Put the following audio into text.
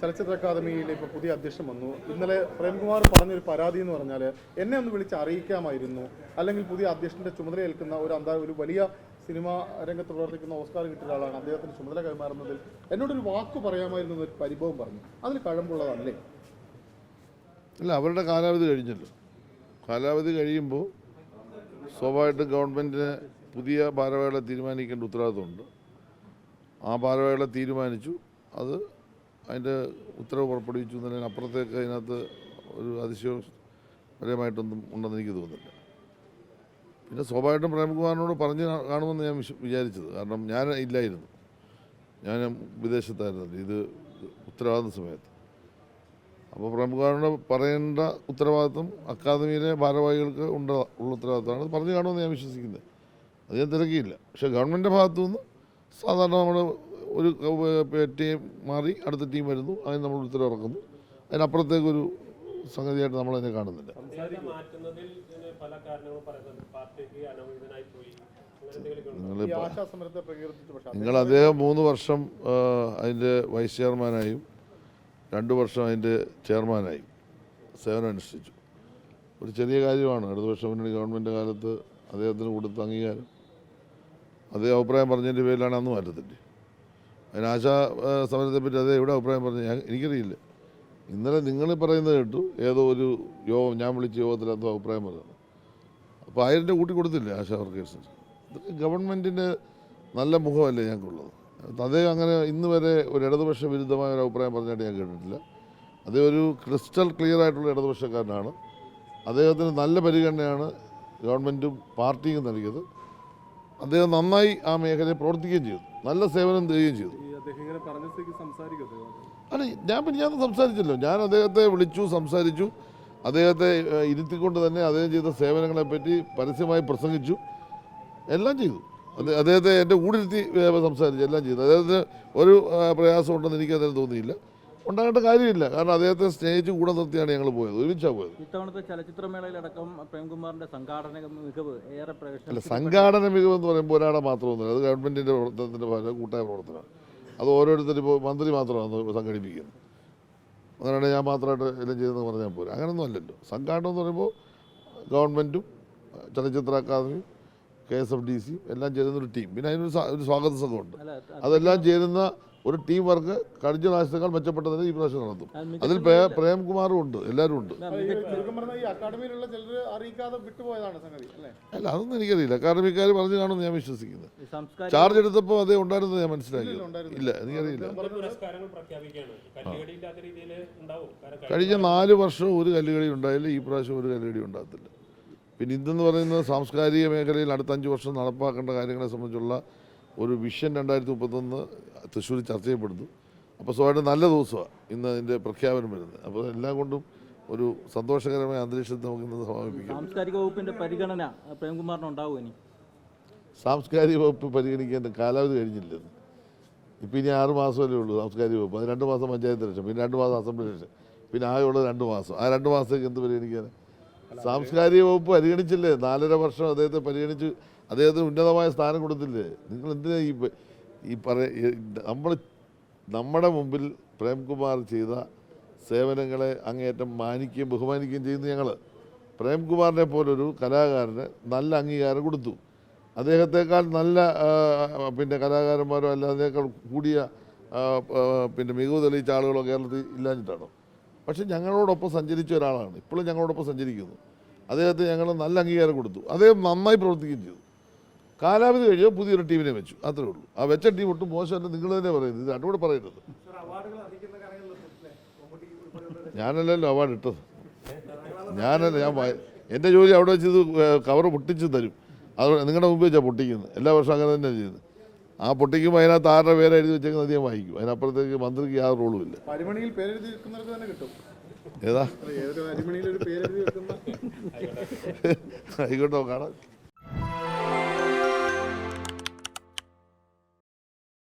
ചലച്ചിത്ര അക്കാദമിയിൽ ഇപ്പോൾ പുതിയ അധ്യക്ഷൻ വന്നു. ഇന്നലെ പ്രേംകുമാർ പറഞ്ഞൊരു പരാതി എന്ന് പറഞ്ഞാൽ എന്നെ ഒന്ന് വിളിച്ച് അറിയിക്കാമായിരുന്നു. അല്ലെങ്കിൽ പുതിയ അധ്യക്ഷന്റെ ചുമതല ഏൽക്കുന്ന ഒരു അന്താ ഒരു വലിയ സിനിമാ രംഗത്ത് പ്രവർത്തിക്കുന്ന ഓസ്കാർ കിട്ടിയ ഒരാളാണ് അദ്ദേഹത്തിന് ചുമതല കൈമാറുന്നതിൽ. എന്നോടൊരു വാക്ക് പറയാമായിരുന്നു എന്നൊരു പരിഭവം പറഞ്ഞു. അതിൽ കഴമ്പുള്ളതല്ലേ അല്ല അവരുടെ കാലാവധി കഴിഞ്ഞല്ലോ. കാലാവധി കഴിയുമ്പോൾ സ്വാഭാവികമായിട്ടും ഗവൺമെന്റിന് പുതിയ ഭാരവാഹികളെ തീരുമാനിക്കേണ്ട ഉത്തരവാദിത്വമുണ്ട്. ആ ഭാരവാഹികളെ തീരുമാനിച്ചു. അത് അതിന്റെ ഉത്തരവ് പുറപ്പെടുവിച്ചു എന്നതിന് അപ്പുറത്തേക്ക് അതിനകത്ത് ഒരു അതിശയപരമായിട്ടൊന്നും ഉണ്ടെന്ന് എനിക്ക് തോന്നുന്നില്ല. പിന്നെ സ്വാഭാവികമായിട്ടും പ്രേംകുമാറിനോട് പറഞ്ഞ് കാണുമെന്ന് ഞാൻ വിചാരിച്ചത്. കാരണം ഞാൻ ഇല്ലായിരുന്നു. ഞാൻ വിദേശത്തായിരുന്നു ഇത് ഉത്തരവാദിത്ത സമയത്ത്. അപ്പോൾ പ്രേമകുമാറിനോട് പറയേണ്ട ഉത്തരവാദിത്വം അക്കാദമിയിലെ ഭാരവാഹികൾക്ക് ഉണ്ട് ഉള്ള ഉത്തരവാദിത്തമാണ് അത് പറഞ്ഞു കാണുമെന്ന് ഞാൻ വിശ്വസിക്കുന്നത് അത് ഞാൻ തിരക്കിയില്ല. പക്ഷേ ഗവൺമെന്റിന്റെ ഭാഗത്തു നിന്ന് സാധാരണ നമ്മൾ ഒരു ടീം മാറി അടുത്ത ടീം വരുന്നു അതിന് നമ്മൾ ഉത്തരവ് ഇറക്കുന്നു സംഗതിയായിട്ട് കാണുന്നില്ല. കളികളുണ്ട് ഈ നിങ്ങളിപ്പോൾ ആശാസമരത്തെ പ്രകീർത്തിച്ചു പക്ഷേ നിങ്ങൾ അദ്ദേഹം മൂന്ന് വർഷം അതിന്റെ വൈസ് ചെയർമാനായും രണ്ട് വർഷം അതിന്റെ ചെയർമാനായും സേവനം അനുഷ്ഠിച്ചു. ഒരു ചെറിയ കാര്യമാണ്. ഇടതുപക്ഷ മുന്നണി ഗവൺമെന്റ് കാലത്ത് അദ്ദേഹത്തിന് കൊടുത്ത അംഗീകാരം. അതേ അഭിപ്രായം പറഞ്ഞതിന്റെ പേരിലാണ് അന്ന് മാറ്റത്തില്ലേ അതിന് ആശാ സമരത്തെ സമരത്തെപ്പറ്റി അതേ എവിടെ അഭിപ്രായം പറഞ്ഞു? ഞാൻ എനിക്കറിയില്ല. ഇന്നലെ നിങ്ങൾ പറയുന്നത് കേട്ടു ഏതോ ഒരു യോഗം ഞാൻ വിളിച്ച യോഗത്തിൽ എന്തോ അഭിപ്രായം പറഞ്ഞു അപ്പോൾ ആയിരം രൂപ കൂട്ടി കൊടുത്തില്ലേ ആശാ വർക്കേഴ്സിന്? ഇതൊക്കെ ഗവൺമെന്റിന്റെ നല്ല മുഖമല്ലേ ഞങ്ങൾക്കുള്ളത്. അതേ അങ്ങനെ ഇന്ന് വരെ ഒരു ഇടതുപക്ഷ വിരുദ്ധമായ ഒരു അഭിപ്രായം പറഞ്ഞായിട്ട് ഞാൻ കേട്ടിട്ടില്ല. അതേ ഒരു ക്രിസ്റ്റൽ ക്ലിയർ ആയിട്ടുള്ള ഇടതുപക്ഷക്കാരനാണ്. അദ്ദേഹത്തിന് നല്ല പരിഗണനയാണ് ഗവൺമെന്റും പാർട്ടിയും നൽകിയത്. അദ്ദേഹം നന്നായി ആ മേഖലയിൽ പ്രവർത്തിക്കുകയും ചെയ്തു. നല്ല സേവനം തരികയും ചെയ്തു. അല്ല ഞാൻ പിന്നെ ഞാൻ സംസാരിച്ചല്ലോ ഞാൻ അദ്ദേഹത്തെ വിളിച്ചു സംസാരിച്ചു. അദ്ദേഹത്തെ ഇരുത്തിക്കൊണ്ട് തന്നെ അദ്ദേഹം ചെയ്ത സേവനങ്ങളെപ്പറ്റി പരസ്യമായി പ്രസംഗിച്ചു. എല്ലാം ചെയ്തു. അദ്ദേഹത്തെ എന്റെ കൂടിരുത്തി സംസാരിച്ചു എല്ലാം ചെയ്തു. അദ്ദേഹത്തിന് ഒരു പ്രയാസം ഉണ്ടെന്ന് എനിക്ക് അദ്ദേഹം തോന്നിയില്ല. ഉണ്ടാകേണ്ട കാര്യമില്ല. കാരണം അദ്ദേഹത്തെ സ്നേഹിച്ച് കൂടെ നിർത്തിയാണ് ഞങ്ങൾ പോയത്. ഒരുമിച്ചാണ് പോയത്. ഇത്തവണത്തെ ചലച്ചിത്രമേളയിലടക്കം പ്രേംകുമാറിന്റെ സംഘാടന മികവ് ഏറെ അല്ല പ്രവേശനം സംഘാടന മികവെന്ന് പറയുമ്പോൾ ഒരാളെ മാത്രമൊന്നുമില്ല. അത് ഗവൺമെന്റിന്റെ പ്രവർത്തനത്തിന്റെ ഭാഗം കൂട്ടായ പ്രവർത്തനമാണ്. അത് ഓരോരുത്തർ ഇപ്പോൾ മന്ത്രി മാത്രമാണ് സംഘടിപ്പിക്കുന്നത്. അങ്ങനെയാണെങ്കിൽ ഞാൻ മാത്രമായിട്ട് എല്ലാം ചെയ്തെന്ന് പറഞ്ഞാൽ പോരും. അങ്ങനെയൊന്നും അല്ലല്ലോ. സംഘാടനം എന്ന് പറയുമ്പോൾ ഗവൺമെന്റും ചലച്ചിത്ര അക്കാദമിയും കെ എസ് എഫ് ഡി സിയും എല്ലാം ചേരുന്ന ഒരു ടീം. പിന്നെ അതിനൊരു ഒരു സ്വാഗത സംഘമുണ്ട്. അതെല്ലാം ചേരുന്ന ഒരു ടീം വർക്ക് കഴിഞ്ഞ പ്രാവശ്യത്തേക്കാൾ മെച്ചപ്പെട്ടതിന് ഈ പ്രാവശ്യം നടത്തും അതിൽ പ്രേ- പ്രേംകുമാറും ഉണ്ട് എല്ലാവരും ഉണ്ട്. അല്ല? അതൊന്നും എനിക്കറിയില്ല. അക്കാദമിക്കാർ പറഞ്ഞു കാണുമെന്ന് ഞാൻ വിശ്വസിക്കുന്നത് ചാർജ് എടുത്തപ്പോൾ അതേ ഉണ്ടായിരുന്നത് ഞാൻ മനസ്സിലാക്കി. ഇല്ല എനിക്കറിയില്ല. കഴിഞ്ഞ നാല് വർഷം ഒരു കല്ലുകളി ഉണ്ടായില്ല ഈ പ്രാവശ്യം ഒരു കല്ലുകളി ഉണ്ടാകത്തില്ല. പിന്നെ ഇതെന്ന് പറയുന്നത് സാംസ്കാരിക മേഖലയിൽ അടുത്ത അഞ്ച് വർഷം നടപ്പാക്കേണ്ട കാര്യങ്ങളെ സംബന്ധിച്ചുള്ള ഒരു വിഷൻ രണ്ടായിരത്തി മുപ്പത്തൊന്ന് തൃശ്ശൂർ ചർച്ച ചെയ്യപ്പെടുന്നു. അപ്പോൾ സ്വാഭാവിക നല്ല ദിവസമാണ് ഇന്ന് അതിന്റെ പ്രഖ്യാപനം വരുന്നത്. അപ്പോൾ എല്ലാം കൊണ്ടും ഒരു സന്തോഷകരമായ അന്തരീക്ഷത്തിൽ നമുക്ക് ഇന്ന് സമാപിപ്പിക്കാം സാംസ്കാരിക വകുപ്പിന്റെ പരിഗണന പ്രേംകുമാറിന് ഉണ്ടാവും ഇനി? സാംസ്കാരിക വകുപ്പ് പരിഗണിക്കേണ്ട കാലാവധി കഴിഞ്ഞില്ല ഇപ്പം ഇനി ആറ് മാസമല്ലേ ഉള്ളൂ സാംസ്കാരിക വകുപ്പ്. അത് രണ്ട് മാസം പഞ്ചായത്ത് ഇലക്ഷൻ പിന്നെ രണ്ട് മാസം അസംബ്ലി ഇലക്ഷൻ പിന്നെ ആകെ ഉള്ളത് രണ്ട് മാസം. ആ രണ്ട് മാസത്തേക്ക് എന്ത് പരിഗണിക്കാൻ സാംസ്കാരിക വകുപ്പ് പരിഗണിച്ചില്ലേ? നാലര വർഷം അദ്ദേഹത്തെ പരിഗണിച്ച് അദ്ദേഹത്തിന് ഉന്നതമായ സ്ഥാനം കൊടുത്തില്ലേ? നിങ്ങൾ എന്തിനാ ഈ ഈ പറ നമ്മൾ നമ്മുടെ മുമ്പിൽ പ്രേംകുമാർ ചെയ്ത സേവനങ്ങളെ അങ്ങേയറ്റം മാനിക്കുകയും ബഹുമാനിക്കുകയും ചെയ്യുന്ന ഞങ്ങൾ പ്രേംകുമാറിനെ പോലൊരു കലാകാരന് നല്ല അംഗീകാരം കൊടുത്തു. അദ്ദേഹത്തെക്കാൾ നല്ല പിന്നെ കലാകാരന്മാരോ അല്ല കൂടിയ പിന്നെ മികവ് തെളിയിച്ച ആളുകളോ കേരളത്തിൽ ഇല്ലാഞ്ഞിട്ടാണോ? പക്ഷെ ഞങ്ങളോടൊപ്പം സഞ്ചരിച്ച ഒരാളാണ്. ഇപ്പോഴും ഞങ്ങളോടൊപ്പം സഞ്ചരിക്കുന്നു. അദ്ദേഹത്തെ ഞങ്ങൾ നല്ല അംഗീകാരം കൊടുത്തു. അദ്ദേഹം നന്നായി പ്രവർത്തിക്കുകയും ചെയ്തു. കാലാവധി കഴിയുമ്പോൾ പുതിയൊരു ടീമിനെ വെച്ചു. അത്രേ ഉള്ളൂ. ആ വെച്ച ടീം ഒട്ടും മോശമല്ല. നിങ്ങൾ തന്നെ പറയുന്നത്. ഇത് രണ്ടുകൂടെ പറയരുത്. ഞാനല്ലല്ലോ അവാർഡ് ഇട്ടത്. ഞാനല്ല ഞാൻ എന്റെ ജോലി അവിടെ വെച്ച് ഇത് കവർ പൊട്ടിച്ച് തരും. അത് നിങ്ങളുടെ മുമ്പ് വെച്ചാൽ പൊട്ടിക്കുന്നത്. എല്ലാ വർഷവും അങ്ങനെ തന്നെ ചെയ്യുന്നത്. ആ പൊട്ടിക്കുമ്പോൾ അതിനകത്ത് ആരുടെ പേര് എഴുതി വെച്ചേക്കുന്നത് അധികം വായിക്കും. അതിനപ്പുറത്തേക്ക് മന്ത്രിക്ക് യാതൊരു റോളും ഇല്ല. ഏതാ? ആയിക്കോട്ടെ കാണാം